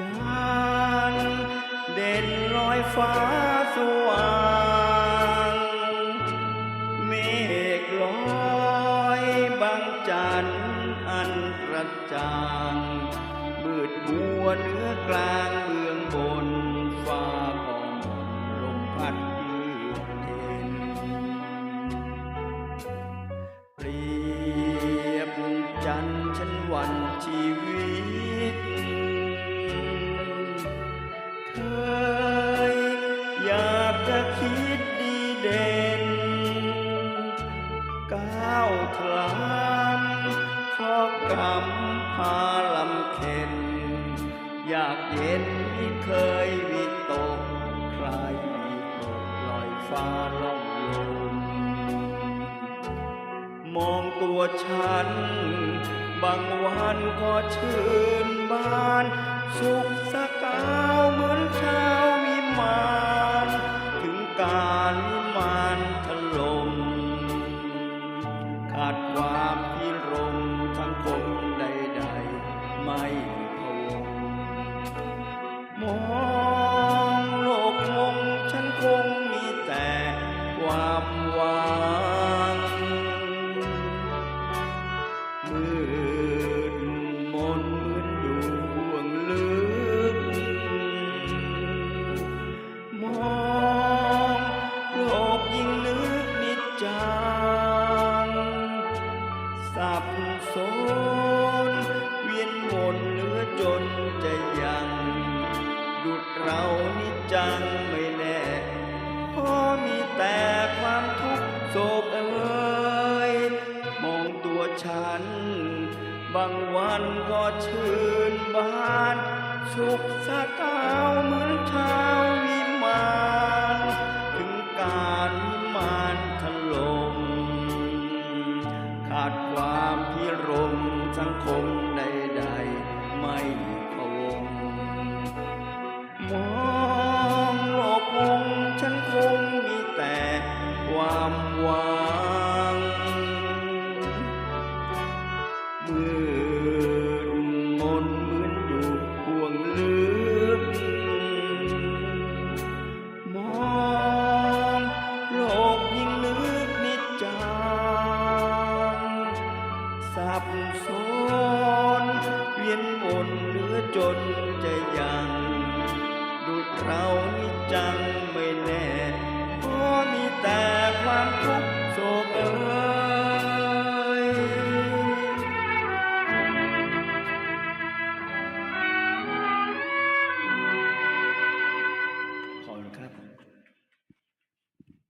จางเด่นลอยฟ้าสว่างเมฆลอยบางจันอันกระจ่างมืดบัวเนื้อกลางเมืองบนฟ้าผ่องลมพัดเยือกเย็นเปรียบจันทร์ฉันวันชีวิต ดีเด่นก้าวคลำข้อกำพาลำเข็น อยากเห็นที่เคยวิตกใครวิตกลอยฟ้าล่องลมมองตัวฉัน บางวันก็ชื่นบานสุ ไม่พวงมองโลกงงฉันคงมีแต่ความหวังมืดมนมือนอยู่ห่วงลึก มองโลกยิ่งลึกนิจจังสับสน ยนวนเหลือจนจะยังดุดเรานิจังไม่แน่พอมีแต่ความทุกข์โศกเอ่ยมองตัวฉัน บางวันก็ชื่นบาน สุขสกาเหมือนชา คงมีแต่ความหวังมืดมนเหมือนอยู่ห่วงลึก มองโลกยิ่งลึกนิจจังสับสนเวียนวนเหลือจนจะยังดุดเรานิจัง